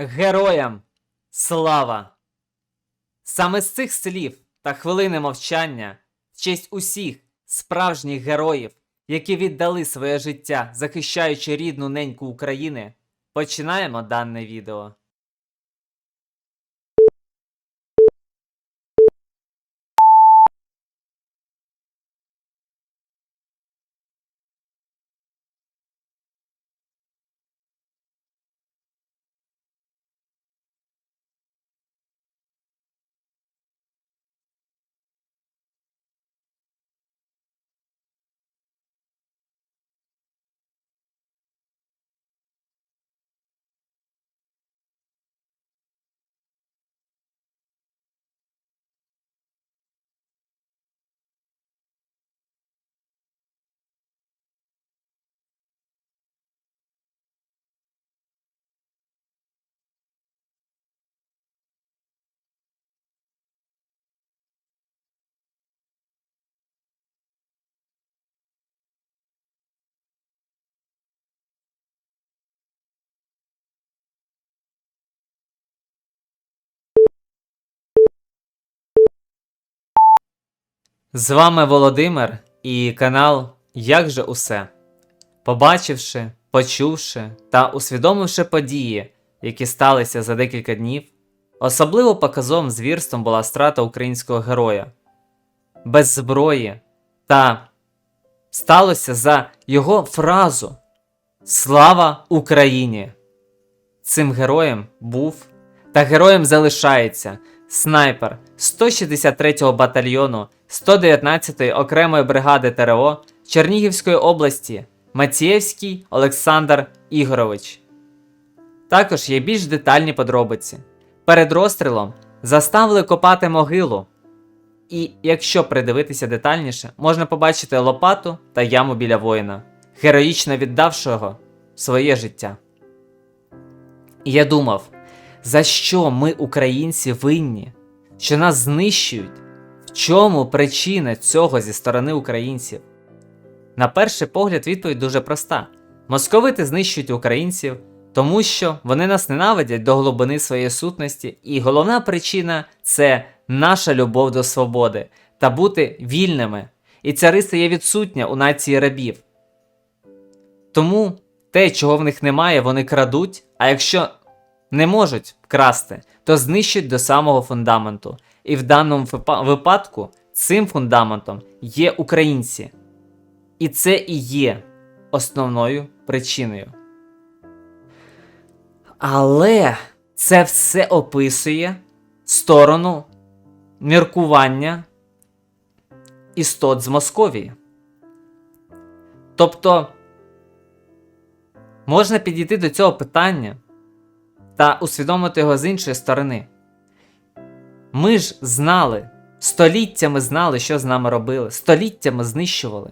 Героям слава! Саме з цих слів та хвилини мовчання в честь усіх справжніх героїв, які віддали своє життя, захищаючи рідну неньку України, починаємо дане відео. З вами Володимир і канал Як же усе. Побачивши, почувши та усвідомивши події, які сталися за декілька днів, особливо показовим звірством була страта українського героя без зброї та сталося за його фразу Слава Україні! Цим героєм був та героєм залишається снайпер 163-го батальйону 119-ї окремої бригади ТРО Чернігівської області Мацієвський Олександр Ігорович. Також є більш детальні подробиці. Перед розстрілом заставили копати могилу. І якщо придивитися детальніше, можна побачити лопату та яму біля воїна, героїчно віддавшого своє життя. Я думав, за що ми, українці, винні, що нас знищують? В чому причина цього зі сторони українців? На перший погляд, відповідь дуже проста: московити знищують українців, тому що вони нас ненавидять до глибини своєї сутності, і головна причина це наша любов до свободи та бути вільними. І ця риса є відсутня у нації рабів. Тому те, чого в них немає, вони крадуть, а якщо не можуть красти, то знищують до самого фундаменту. І в даному випадку цим фундаментом є українці. І це і є основною причиною. Але це все описує сторону міркування істот з Московії. Тобто можна підійти до цього питання та усвідомити його з іншої сторони. Ми ж знали, століттями знали, що з нами робили, століттями знищували.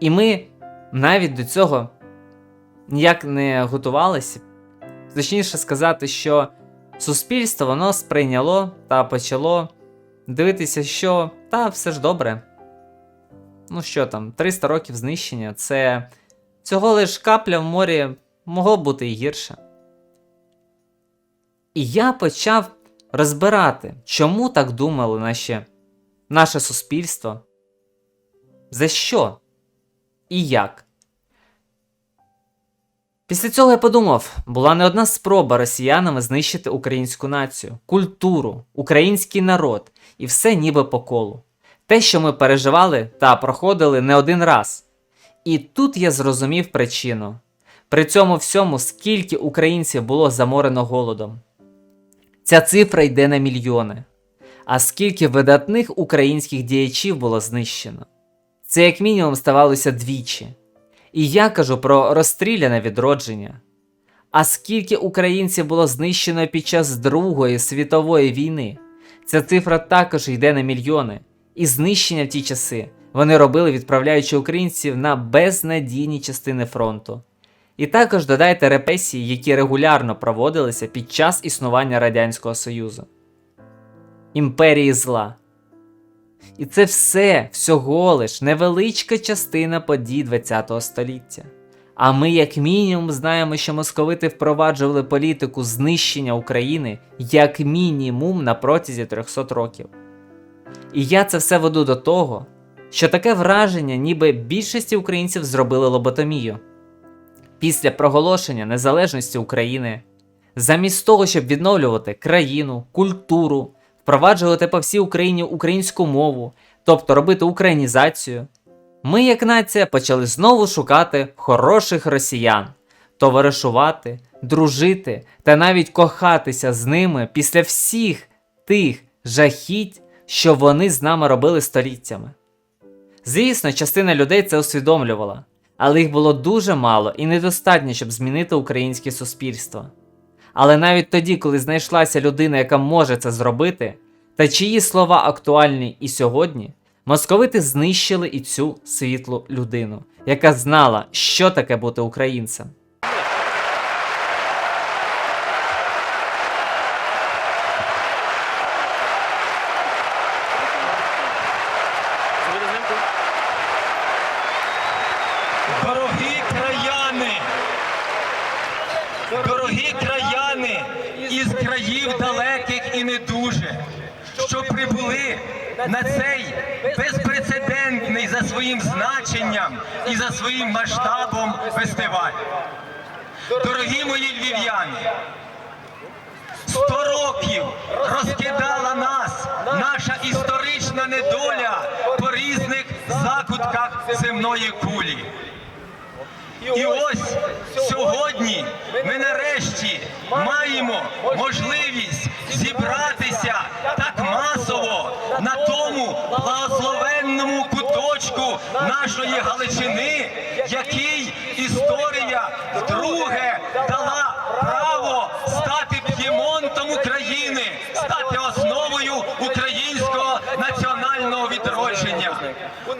І ми навіть до цього ніяк не готувалися. Точніше сказати, що суспільство воно сприйняло та почало дивитися, що та все ж добре. Ну що там, 300 років знищення це цього лиш капля в морі могло бути і гірше. І я почав розбирати, чому так думали наші, наше суспільство, за що і як. Після цього я подумав, була не одна спроба росіянами знищити українську націю, культуру, український народ і все ніби по колу. Те, що ми переживали та проходили не один раз. І тут я зрозумів причину. При цьому всьому, скільки українців було заморено голодом. Ця цифра йде на мільйони. А скільки видатних українських діячів було знищено? Це як мінімум ставалося двічі. І я кажу про розстріляне відродження. А скільки українців було знищено під час Другої світової війни? Ця цифра також йде на мільйони. І знищення в ті часи вони робили, відправляючи українців на безнадійні частини фронту. І також додайте репресії, які регулярно проводилися під час існування Радянського Союзу. Імперії зла. І це все всього лиш невеличка частина подій ХХ століття. А ми, як мінімум, знаємо, що московити впроваджували політику знищення України як мінімум на протязі 300 років. І я це все веду до того, що таке враження, ніби більшості українців зробили лоботомію. Після проголошення незалежності України, замість того, щоб відновлювати країну, культуру, впроваджувати по всій Україні українську мову, тобто робити українізацію, ми, як нація, почали знову шукати хороших росіян, товаришувати, дружити та навіть кохатися з ними після всіх тих жахіть, що вони з нами робили століттями. Звісно, частина людей це усвідомлювала, але їх було дуже мало і недостатньо, щоб змінити українське суспільство. Але навіть тоді, коли знайшлася людина, яка може це зробити, та чиї слова актуальні і сьогодні, московити знищили і цю світлу людину, яка знала, що таке бути українцем. Дорогі краяни, дорогі краяни із країв далеких і не дуже, що прибули на цей безпрецедентний за своїм значенням і за своїм масштабом фестиваль. Дорогі мої львів'яни, сто років розкидала нас наша історична недоля по різних закутках земної кулі. І ось сьогодні ми нарешті маємо можливість зібратися так масово на тому куточку нашої Галичини, який історія вдруге дала право стати п'ємонтом України, стати основою українського національного відродження.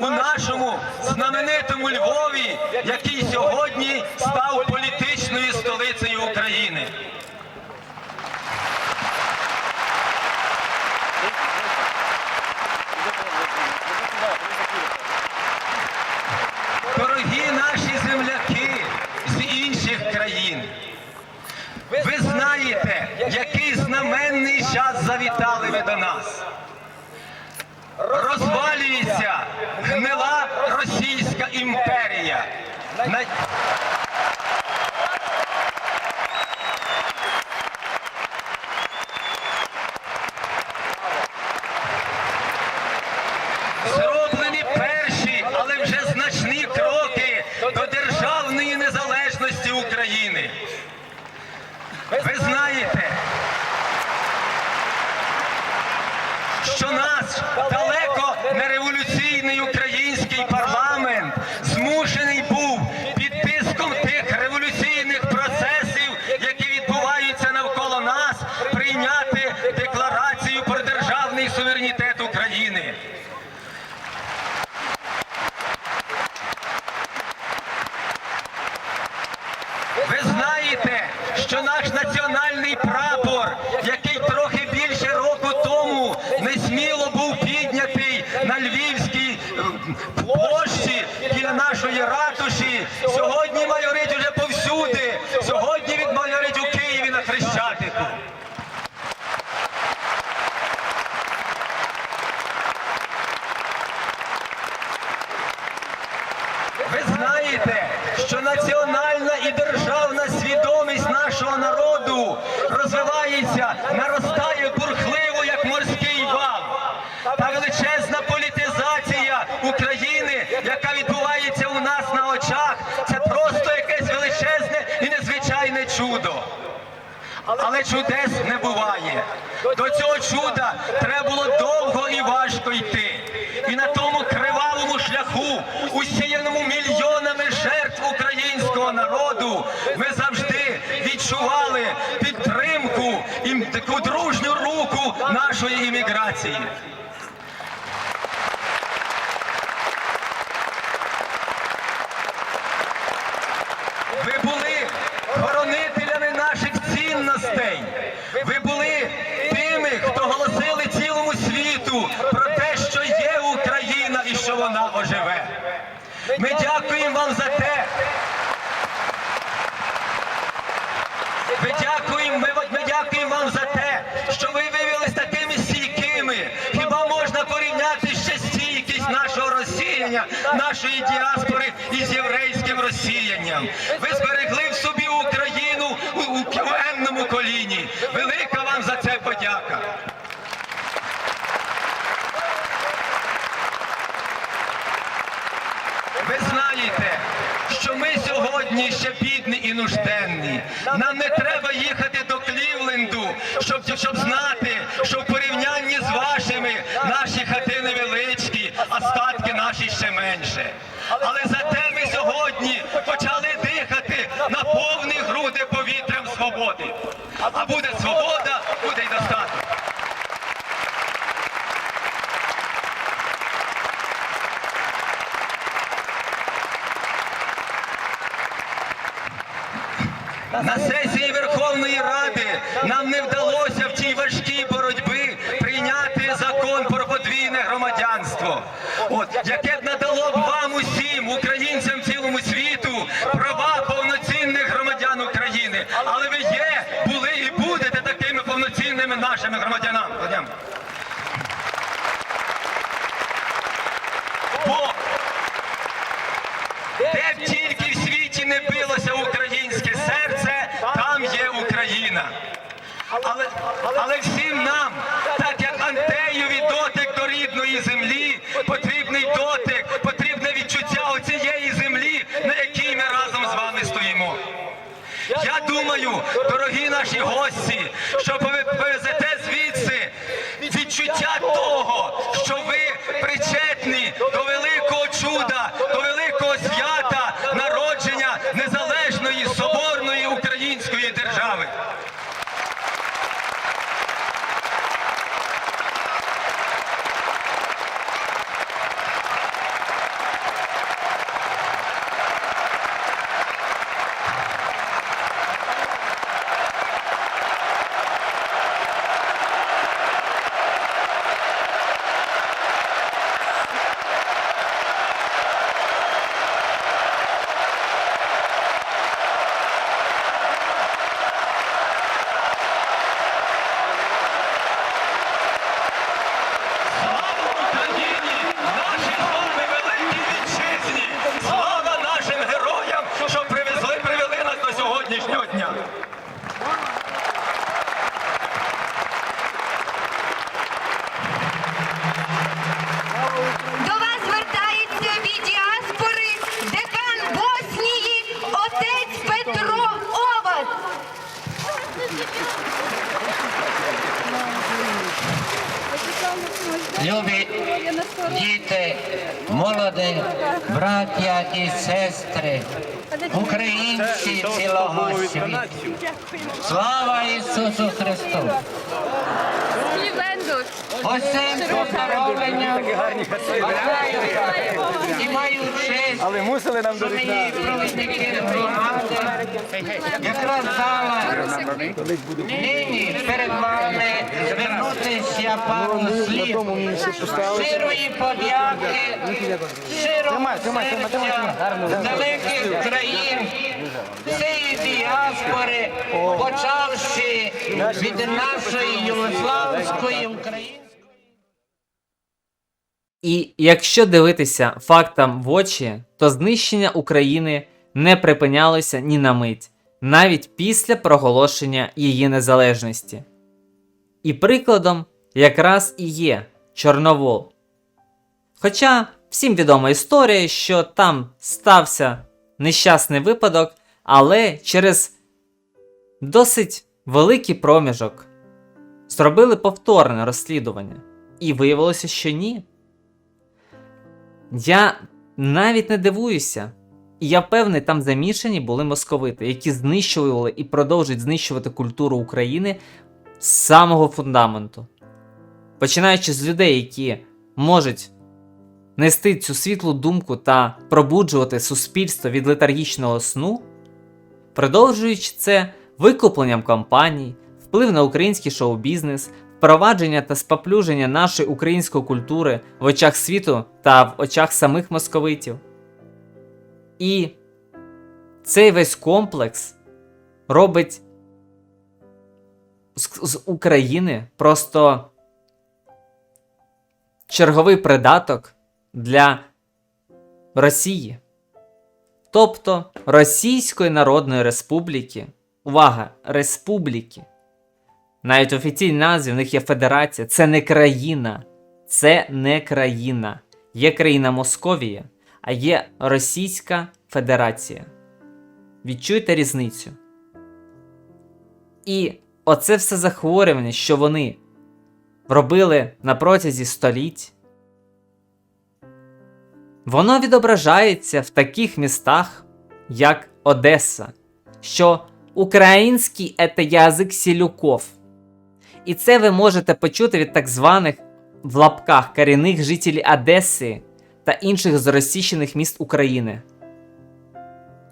У нашому знаменитому Львові, який сьогодні став політичною столицею України. Дорогі наші земляки з інших країн, ви знаєте, який знаменний час завітали ви до нас. Розвалюється гнила Російська імперія. На- Зроблені перші, але вже значні кроки до державної незалежності України. Ви знаєте, що наш далеко не революційний український парламент змушений був під тиском тих революційних процесів, які відбуваються навколо нас, прийняти декларацію про державний суверенітет України. Ви знаєте, що наш національний прапор, який трохи більше року тому не сміло був піднятий на Львівській е, площі біля нашої ратуші, сьогодні майорить уже повсюди. Сьогодні він майорить у Києві на Хрещатику. Ви знаєте, що національна і державна свідомість нашого народу розвивається, наростає бурхливо, як морський вал. Та величезна політизація України, яка відбувається у нас на очах, це просто якесь величезне і незвичайне чудо. Але чудес не буває. До цього чуда треба було довго і важко йти. І на тому кривавому шляху, усіяному мільйонами жертв українського народу, ми завжди відчували підтримку і таку дружню руку нашої імміграції. Ви були хоронителями наших цінностей. Ви були тими, хто голосили цілому світу про те, що є Україна і що вона оживе. Ми дякуємо вам за те, нашої діаспори із єврейським розсіянням. Ви зберегли в собі Україну у, у, у енному коліні. Велика вам за це подяка. Ви знаєте, що ми сьогодні ще бідні і нужденні. Нам не треба їхати до Клівленду, щоб, щоб знати, що Але зате ми сьогодні почали дихати на повні груди повітрям свободи. А буде свобода, буде й достаток. На сесії Верховної Ради нам не вдалося в цій важкій боротьбі прийняти закон про подвійне громадянство, от яке б надало б вам усім, українцям цілому світу, права повноцінних громадян України. Але ви є, були і будете такими повноцінними нашими громадянами. Бо де б тільки в світі не билося українське серце, там є Україна. Але, але всім нам, так як Антеєві дотик до рідної землі, потрібний дотик, потрібне відчуття оцієї землі, на якій ми разом з вами стоїмо. Я думаю, дорогі наші гості, що ви повезете звідси відчуття того, що ви причетні до великого чуда, до великого свята народження незалежної соборної української держави. Слава Україні! Нашій з вами великій вітчизні! Слава нашим героям, що привезли, привели нас до сьогоднішнього дня! До вас звертається від діаспори декан Боснії отець Петро Овад. Любі діти, молоді, браття і сестри, українці цілого світу. Слава Ісусу Христу! Усім поздоровлення і маю честь, Але мусили нам що мені провідники громади якраз зала. Нині перед вами звернутися пару слів щирої подяки, щирого серця з далеких країн, всієї діаспори, почавши від нашої югославської України. І якщо дивитися фактам в очі, то знищення України не припинялося ні на мить, навіть після проголошення її незалежності. І прикладом якраз і є Чорновол. Хоча всім відома історія, що там стався нещасний випадок, але через досить великий проміжок зробили повторне розслідування. І виявилося, що ні. Я навіть не дивуюся. І я певний, там замішані були московити, які знищували і продовжують знищувати культуру України з самого фундаменту. Починаючи з людей, які можуть нести цю світлу думку та пробуджувати суспільство від летаргічного сну, продовжуючи це викупленням компаній, вплив на український шоу-бізнес, впровадження та споплюження нашої української культури в очах світу та в очах самих московитів. І цей весь комплекс робить з, України просто черговий придаток для Росії. Тобто Російської Народної Республіки. Увага! Республіки. Навіть в офіційній назві в них є федерація. Це не країна. Це не країна. Є країна Московія, а є Російська Федерація. Відчуєте різницю? І оце все захворювання, що вони робили на протязі століть, воно відображається в таких містах, як Одеса, що український це язик сілюков. І це ви можете почути від так званих в лапках корінних жителів Одеси та інших зросійщених міст України.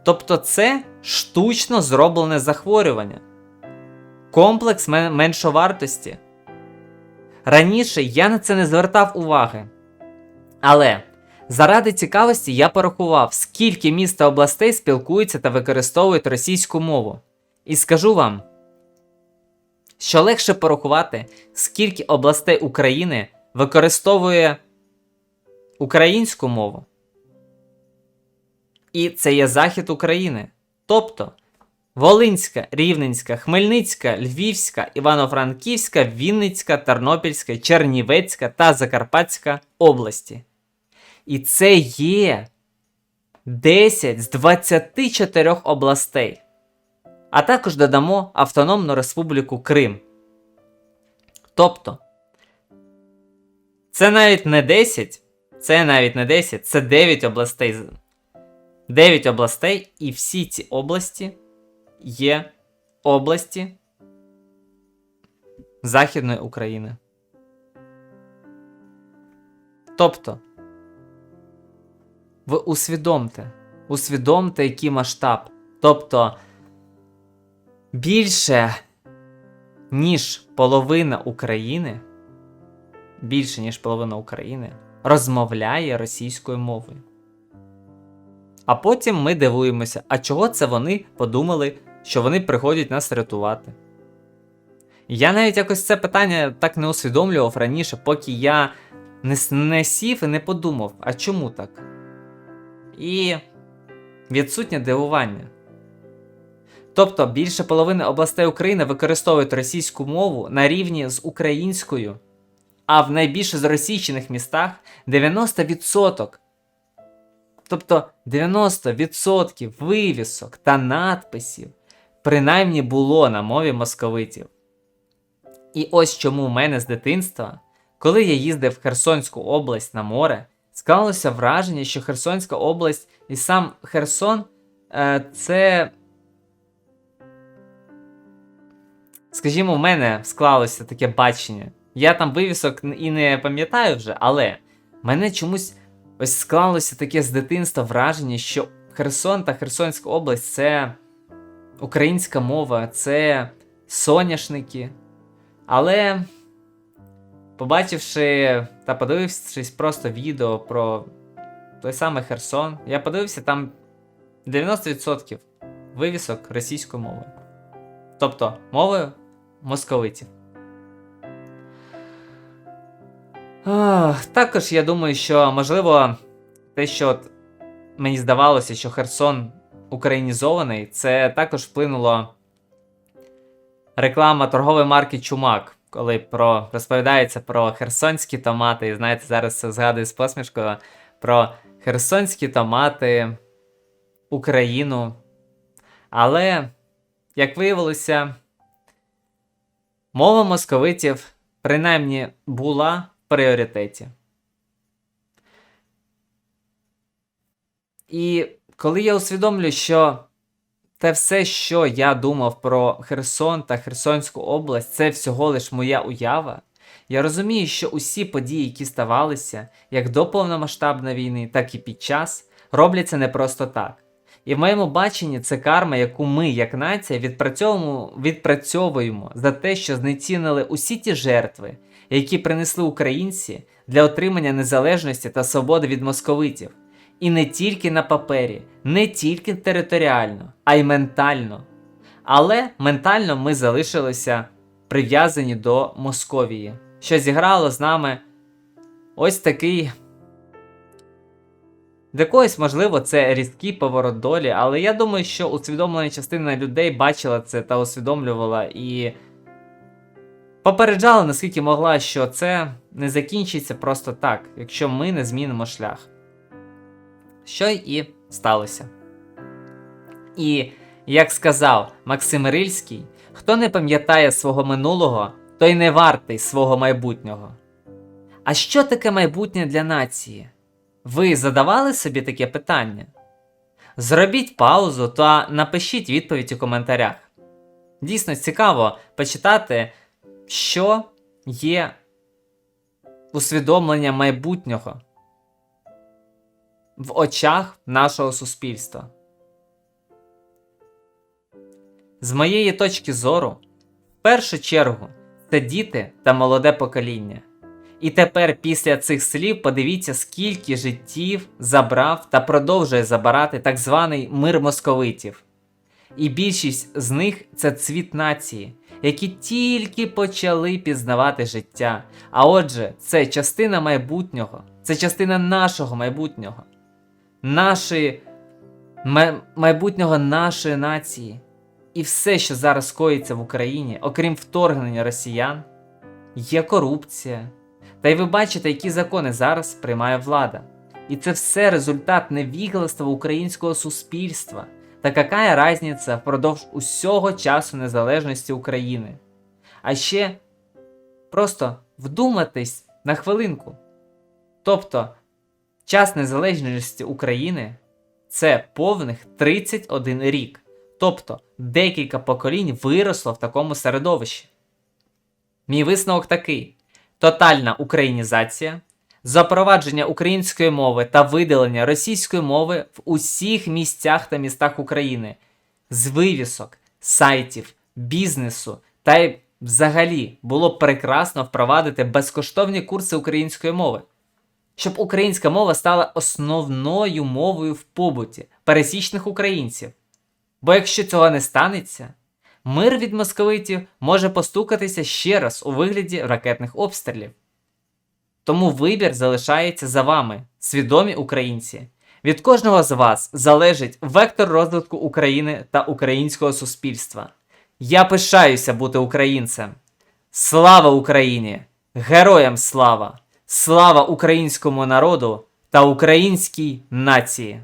Тобто це штучно зроблене захворювання, комплекс мен- меншовартості. Раніше я на це не звертав уваги. Але заради цікавості я порахував, скільки міст та областей спілкуються та використовують російську мову. І скажу вам, що легше порахувати, скільки областей України використовує українську мову. І це є захід України. Тобто Волинська, Рівненська, Хмельницька, Львівська, Івано-Франківська, Вінницька, Тернопільська, Чернівецька та Закарпатська області. І це є 10 з 24 областей. А також додамо Автономну Республіку Крим. Тобто, це навіть не 10, це навіть не 10, це 9 областей. 9 областей, і всі ці області є області Західної України. Тобто, ви усвідомте, усвідомте, який масштаб. Тобто, більше, ніж половина України, більше, ніж половина України, розмовляє російською мовою. А потім ми дивуємося, а чого це вони подумали, що вони приходять нас рятувати. Я навіть якось це питання так не усвідомлював раніше, поки я не, сів і не подумав, а чому так? І відсутнє дивування. Тобто більше половини областей України використовують російську мову на рівні з українською, а в найбільш зросійщених містах 90%. Тобто 90% вивісок та надписів принаймні було на мові московитів. І ось чому в мене з дитинства, коли я їздив в Херсонську область на море, склалося враження, що Херсонська область і сам Херсон е, це. Скажімо, в мене склалося таке бачення. Я там вивісок і не пам'ятаю вже, але мене чомусь ось склалося таке з дитинства враження, що Херсон та Херсонська область це українська мова, це соняшники. Але, побачивши та подивившись просто відео про той самий Херсон, я подивився там 90% вивісок російською мовою. Тобто мовою московитів. Також я думаю, що можливо те, що от мені здавалося, що Херсон українізований, це також вплинуло реклама торгової марки Чумак, коли про розповідається про херсонські томати. І знаєте, зараз згадую з посмішкою про херсонські томати, Україну. Але, як виявилося, мова московитів принаймні була в пріоритеті. І коли я усвідомлюю, що те все, що я думав про Херсон та Херсонську область, це всього лиш моя уява. Я розумію, що усі події, які ставалися, як до повномасштабної війни, так і під час, робляться не просто так. І в моєму баченні це карма, яку ми, як нація, відпрацьовуємо, відпрацьовуємо за те, що знецінили усі ті жертви, які принесли українці для отримання незалежності та свободи від московитів. І не тільки на папері, не тільки територіально, а й ментально. Але ментально ми залишилися прив'язані до Московії, що зіграло з нами ось такий Для когось, можливо, це різкий поворот долі, але я думаю, що усвідомлена частина людей бачила це та усвідомлювала і попереджала, наскільки могла, що це не закінчиться просто так, якщо ми не змінимо шлях. Що і сталося. І, як сказав Максим Рильський, хто не пам'ятає свого минулого, той не вартий свого майбутнього. А що таке майбутнє для нації? Ви задавали собі таке питання? Зробіть паузу та напишіть відповідь у коментарях. Дійсно цікаво почитати, що є усвідомлення майбутнього в очах нашого суспільства. З моєї точки зору, в першу чергу, це діти та молоде покоління. І тепер після цих слів подивіться, скільки життів забрав та продовжує забирати так званий мир московитів. І більшість з них це цвіт нації, які тільки почали пізнавати життя. А отже, це частина майбутнього, це частина нашого майбутнього, нашої майбутнього нашої нації. І все, що зараз коїться в Україні, окрім вторгнення росіян, є корупція. Та й ви бачите, які закони зараз приймає влада. І це все результат невігластва українського суспільства. Та яка різниця впродовж усього часу незалежності України? А ще просто вдуматись на хвилинку. Тобто, час незалежності України це повних 31 рік. Тобто декілька поколінь виросло в такому середовищі. Мій висновок такий: тотальна українізація, запровадження української мови та видалення російської мови в усіх місцях та містах України, з вивісок, сайтів, бізнесу та й взагалі було прекрасно впровадити безкоштовні курси української мови, щоб українська мова стала основною мовою в побуті пересічних українців. Бо якщо цього не станеться, мир від московитів може постукатися ще раз у вигляді ракетних обстрілів. Тому вибір залишається за вами, свідомі українці. Від кожного з вас залежить вектор розвитку України та українського суспільства. Я пишаюся бути українцем. Слава Україні! Героям слава! Слава українському народу та українській нації!